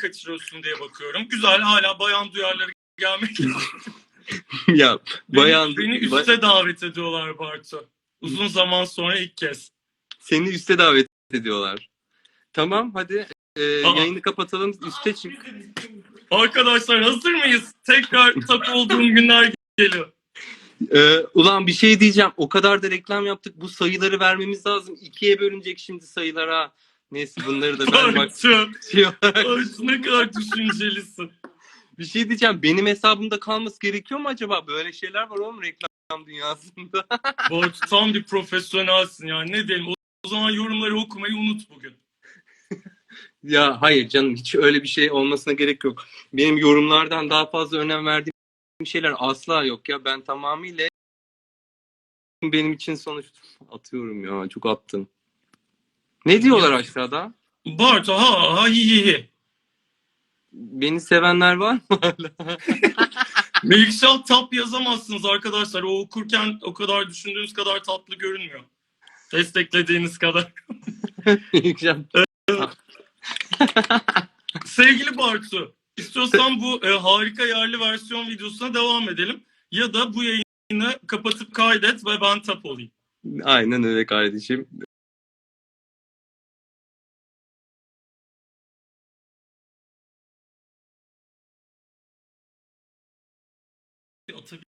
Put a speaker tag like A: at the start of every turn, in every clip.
A: kaçırıyorsun diye bakıyorum. Güzel hala bayan duyarları gelmek
B: ya bayan
A: Beni
B: ba-
A: üste davet ediyorlar Bartu. Uzun zaman sonra ilk kez.
B: seni üste davet ediyorlar. Tamam hadi e,
A: Aa.
B: yayını kapatalım üste çık.
A: Arkadaşlar hazır mıyız? Tekrar tap olduğum günler geliyor.
B: Ee, ulan bir şey diyeceğim. O kadar da reklam yaptık. Bu sayıları vermemiz lazım. İkiye bölünecek şimdi sayılara. Neyse bunları da ben bak
A: Bartu.
B: şey olarak-
A: Bartu ne kadar düşüncelisin.
B: bir şey diyeceğim. Benim hesabımda kalması gerekiyor mu acaba? Böyle şeyler var oğlum reklam dünyasında.
A: Bartu tam bir profesyonelsin yani ne diyelim. O, o zaman yorumları okumayı unut bugün.
B: ya hayır canım hiç öyle bir şey olmasına gerek yok. Benim yorumlardan daha fazla önem verdiğim şeyler asla yok ya. Ben tamamıyla benim için sonuç atıyorum ya. Çok attım. Ne diyorlar aşağıda?
A: Bartu ha ha hi hi hi.
B: Beni sevenler var mı hala?
A: Melikşah tap yazamazsınız arkadaşlar. O okurken o kadar düşündüğünüz kadar tatlı görünmüyor. Desteklediğiniz kadar. Sevgili Bartu, istiyorsan bu e, harika yerli versiyon videosuna devam edelim. Ya da bu yayını kapatıp kaydet ve ben tap olayım.
B: Aynen öyle kardeşim.
A: Atabil-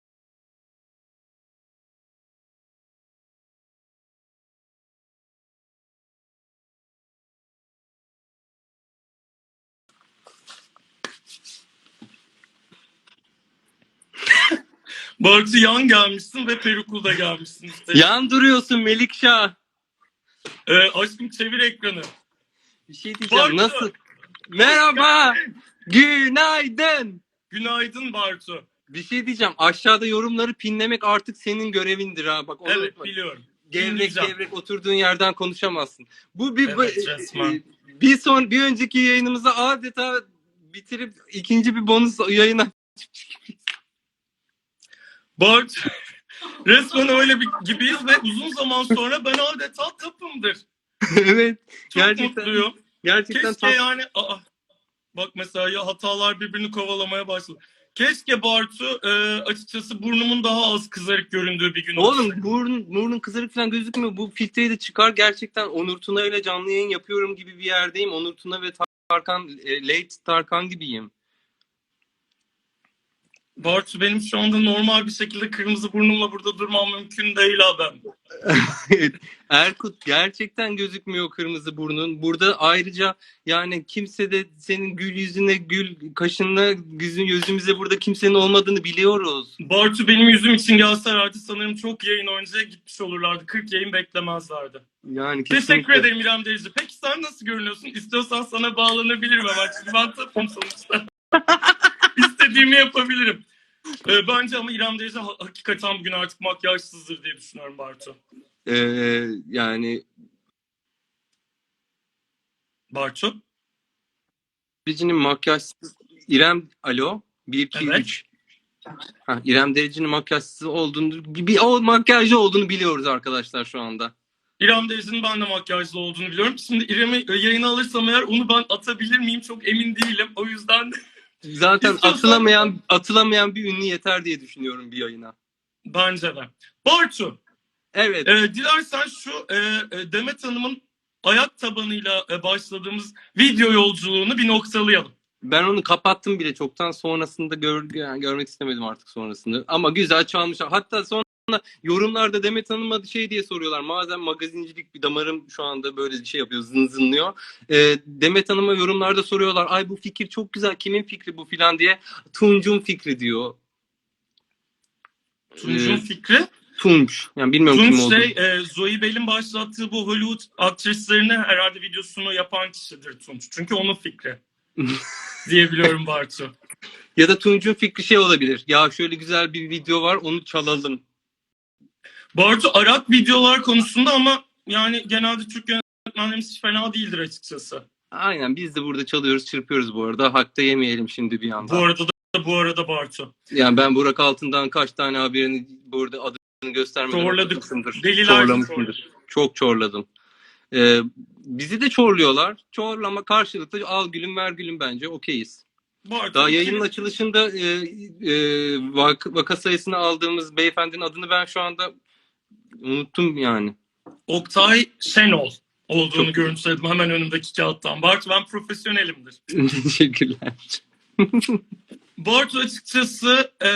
A: Bartu yan gelmişsin ve peruklu da gelmişsin. Işte.
B: Yan duruyorsun Melikşah.
A: Ee, aşkım çevir ekranı.
B: Bir şey diyeceğim.
A: Bartu.
B: Nasıl? Merhaba. Günaydın.
A: Günaydın Bartu.
B: Bir şey diyeceğim. Aşağıda yorumları pinlemek artık senin görevindir ha. Bak onu
A: Evet
B: unutma.
A: biliyorum.
B: gevrek
A: dinleyeceğim.
B: gevrek oturduğun yerden konuşamazsın. Bu bir
A: Evet, resmen.
B: e, bir son bir önceki yayınımızı adeta bitirip ikinci bir bonus yayına
A: Bartu resmen öyle bir gibiyiz ve uzun zaman sonra ben adeta tapımdır.
B: evet.
A: Çok
B: Gerçekten-
A: mutluyum.
B: Gerçekten
A: Keşke
B: tam
A: yani aa, bak mesela ya hatalar birbirini kovalamaya başladı. Keşke Bartu e, açıkçası burnumun daha az kızarık göründüğü bir gün olsun.
B: Oğlum burun, burnun kızarık falan gözükmüyor. Bu filtreyi de çıkar. Gerçekten Onur Tuna ile canlı yayın yapıyorum gibi bir yerdeyim. Onur Tuna ve Tarkan, e, late Tarkan gibiyim.
A: Bartu benim şu anda normal bir şekilde kırmızı burnumla burada durmam mümkün değil adam.
B: Erkut gerçekten gözükmüyor kırmızı burnun. Burada ayrıca yani kimse de senin gül yüzüne, gül kaşınla yüzün yüzümüze burada kimsenin olmadığını biliyoruz.
A: Bartu benim yüzüm için gelselerdi sanırım çok yayın önce gitmiş olurlardı. 40 yayın beklemezlerdi.
B: Yani
A: Teşekkür
B: kesinlikle.
A: ederim İrem Derici. Peki sen nasıl görünüyorsun? İstiyorsan sana bağlanabilirim hemen. Çünkü ben tapım sonuçta. İstediğimi yapabilirim. Ee, bence ama İrem Derici ha- hakikaten bugün artık makyajsızdır diye düşünüyorum Bartu.
B: Ee, yani
A: Bartu?
B: Derici'nin makyajsız İrem alo 1 2
A: Evet.
B: 3 Ha, İrem Derici'nin makyajsız olduğunu bir o makyajlı olduğunu biliyoruz arkadaşlar şu anda.
A: İrem Derici'nin ben de makyajlı olduğunu biliyorum. Şimdi İrem'i e, yayına alırsam eğer onu ben atabilir miyim çok emin değilim. O yüzden de
B: Zaten atılamayan atılamayan bir ünlü yeter diye düşünüyorum bir yayına.
A: bence de. Bartu,
B: Evet.
A: e, dilersen şu e, e, Demet Hanım'ın ayak tabanıyla e, başladığımız video yolculuğunu bir noktalayalım.
B: Ben onu kapattım bile çoktan sonrasında gör, yani görmek istemedim artık sonrasında. Ama güzel çalmış. Hatta yorumlarda Demet Hanım'a şey diye soruyorlar. Madem magazincilik bir damarım şu anda böyle bir şey yapıyor zın zınlıyor. Ee, Demet Hanım'a yorumlarda soruyorlar. Ay bu fikir çok güzel kimin fikri bu filan diye. Tunç'un fikri diyor.
A: Tunç'un
B: Ee,
A: fikri.
B: Tunç. Yani bilmiyorum kim
A: Tunç
B: olduğunu.
A: şey, e, Zoe Bell'in başlattığı bu Hollywood aktrislerini herhalde videosunu yapan kişidir Tunç. Çünkü onun fikri. diyebiliyorum Bartu.
B: Ya da Tunç'un fikri şey olabilir. Ya şöyle güzel bir video var onu çalalım.
A: Bartu Arak videolar konusunda ama yani genelde Türk yönetmenlerimiz hiç fena değildir açıkçası.
B: Aynen biz de burada çalıyoruz çırpıyoruz bu arada. Hakta yemeyelim şimdi bir anda.
A: Bu arada da bu arada Bartu.
B: Yani ben Burak Altın'dan kaç tane haberini burada adını göstermeden
A: Çorladık.
B: Çorlamışımdır. Çok çorladım. Ee, bizi de çorluyorlar. Çorlama karşılıklı al gülüm ver gülüm bence okeyiz.
A: Bartu,
B: Daha
A: bir
B: yayının açılışında e, e, vaka, vaka sayısını aldığımız beyefendinin adını ben şu anda unuttum yani.
A: Oktay Şenol olduğunu
B: Çok-
A: görüntüledim hemen önümdeki kağıttan. Bartu ben profesyonelimdir.
B: Teşekkürler.
A: Bartu açıkçası e,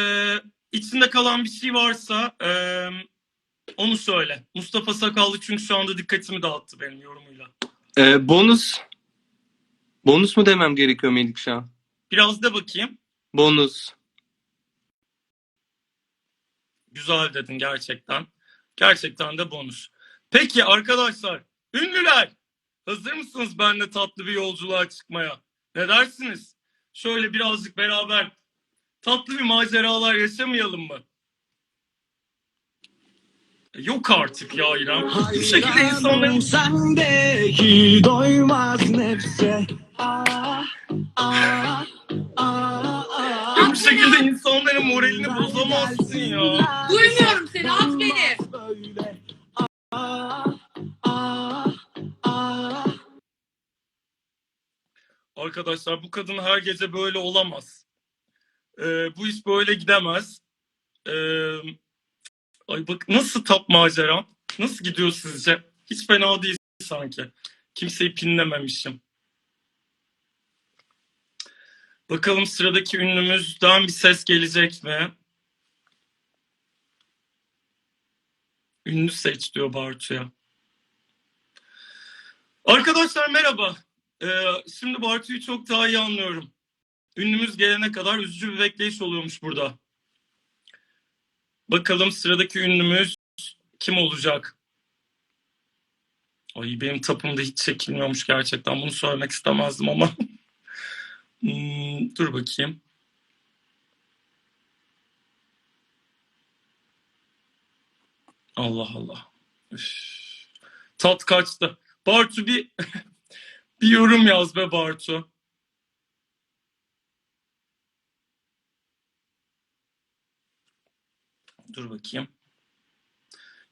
A: içinde kalan bir şey varsa e, onu söyle. Mustafa Sakallı çünkü şu anda dikkatimi dağıttı benim yorumuyla.
B: E, bonus. Bonus mu demem gerekiyor Melikşah?
A: Biraz da bakayım.
B: Bonus.
A: Güzel dedin gerçekten. Gerçekten de bonus. Peki arkadaşlar, ünlüler hazır mısınız benimle tatlı bir yolculuğa çıkmaya? Ne dersiniz? Şöyle birazcık beraber tatlı bir maceralar yaşamayalım mı? E, Yok artık ya İrem. Bu şekilde insanların
C: sendeki doymaz nefse ah, ah, ah, ah.
A: bu şekilde insanların moralini bozamazsın ya. Arkadaşlar bu kadın her gece böyle olamaz. Ee, bu iş böyle gidemez. Ee, ay bak nasıl tap macera? Nasıl gidiyor sizce? Hiç fena değil sanki. Kimseyi pinlememişim. Bakalım sıradaki ünlümüzden bir ses gelecek mi? Ünlü seç diyor Bartu'ya. Arkadaşlar merhaba. Ee, şimdi Bartu'yu çok daha iyi anlıyorum. Ünlümüz gelene kadar üzücü bir bekleyiş oluyormuş burada. Bakalım sıradaki ünlümüz kim olacak? Ay benim tapımda hiç çekilmiyormuş gerçekten. Bunu söylemek istemezdim ama. Hmm, dur bakayım. Allah Allah. Üf. Tat kaçtı. Bartu bir bir yorum yaz be Bartu. Dur bakayım.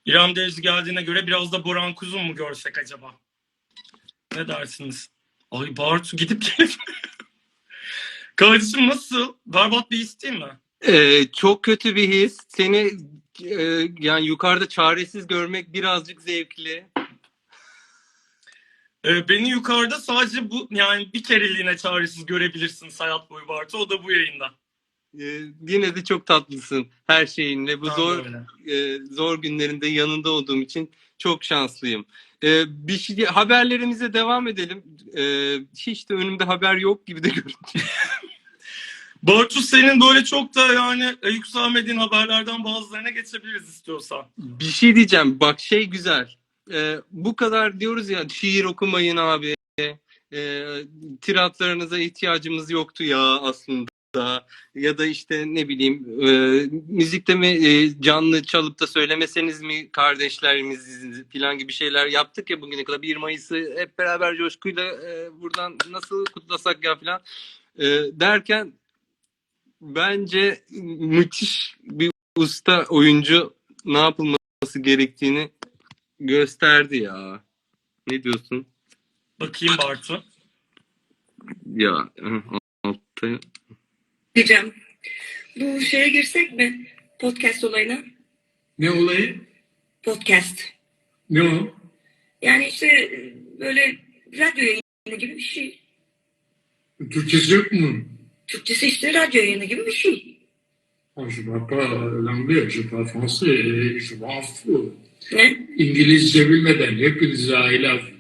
A: İrem Derici geldiğine göre biraz da Boran Kuzun mu görsek acaba? Ne dersiniz? Ay Bartu gidip gelip. Kardeşim nasıl? Berbat bir his değil mi?
B: Ee, çok kötü bir his. Seni e, yani yukarıda çaresiz görmek birazcık zevkli.
A: Ee, beni yukarıda sadece bu yani bir kereliğine çaresiz görebilirsin hayat boyu Bartu. O da bu yayında.
B: Ee, yine de çok tatlısın her şeyinle. Bu zor e, zor günlerinde yanında olduğum için çok şanslıyım. Ee, bir şey haberlerimize devam edelim. Ee, hiç de önümde haber yok gibi de görünüyor.
A: Bartu senin böyle çok da yani e, yükselmediğin haberlerden bazılarına geçebiliriz istiyorsan.
B: Bir şey diyeceğim. Bak şey güzel. Ee, bu kadar diyoruz ya şiir okumayın abi. Ee, tiratlarınıza ihtiyacımız yoktu ya aslında. Ya da işte ne bileyim e, müzikte mi e, canlı çalıp da söylemeseniz mi kardeşlerimiz falan gibi şeyler yaptık ya bugüne kadar 1 Mayıs'ı hep beraber coşkuyla e, buradan nasıl kutlasak ya falan E, derken bence müthiş bir usta oyuncu ne yapılması gerektiğini gösterdi ya. Ne diyorsun?
A: Bakayım Bartu.
B: Ya altta
D: Diyeceğim. Bu şeye girsek mi? Podcast olayına.
E: Ne olayı?
D: Podcast.
E: Ne o?
D: Yani işte böyle radyo yayını gibi bir şey.
E: Türkçesi yok mu?
D: Türkçesi işte radyo yayını gibi bir şey.
E: Je parle pas l'anglais, je parle français, et je m'en fous. İngilizce bilmeden hepinize I love you.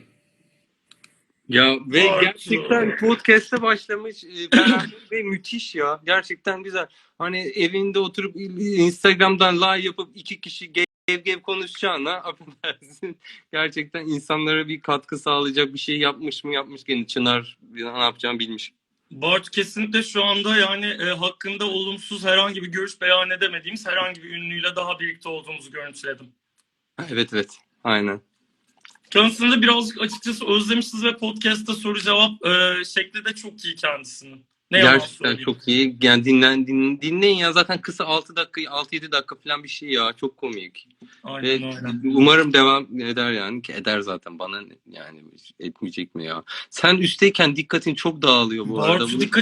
B: Ya ve
A: Bartu.
B: gerçekten podcast'e başlamış e, beraber ve müthiş ya. Gerçekten güzel. Hani evinde oturup Instagram'dan live yapıp iki kişi gev gev konuşacağına affedersin. Gerçekten insanlara bir katkı sağlayacak bir şey yapmış mı yapmış gene Çınar ne yapacağını bilmiş.
A: Bartu kesinlikle şu anda yani e, hakkında olumsuz herhangi bir görüş beyan edemediğimiz herhangi bir ünlüyle daha birlikte olduğumuzu görüntüledim.
B: Evet evet aynen.
A: Kendisini de birazcık açıkçası özlemişiz ve podcast'ta soru cevap e, şekli de çok iyi kendisinin. Ne
B: Gerçekten çok iyi. Yani dinlen, din, dinleyin ya. Zaten kısa 6 dakika, 6-7 dakika falan bir şey ya. Çok komik.
A: Aynen
B: Ve
A: öyle.
B: umarım devam eder yani. Ki eder zaten. Bana ne- yani etmeyecek mi ya? Sen üstteyken dikkatin çok dağılıyor bu arada.
A: Bartu
B: Bu-
A: dikkat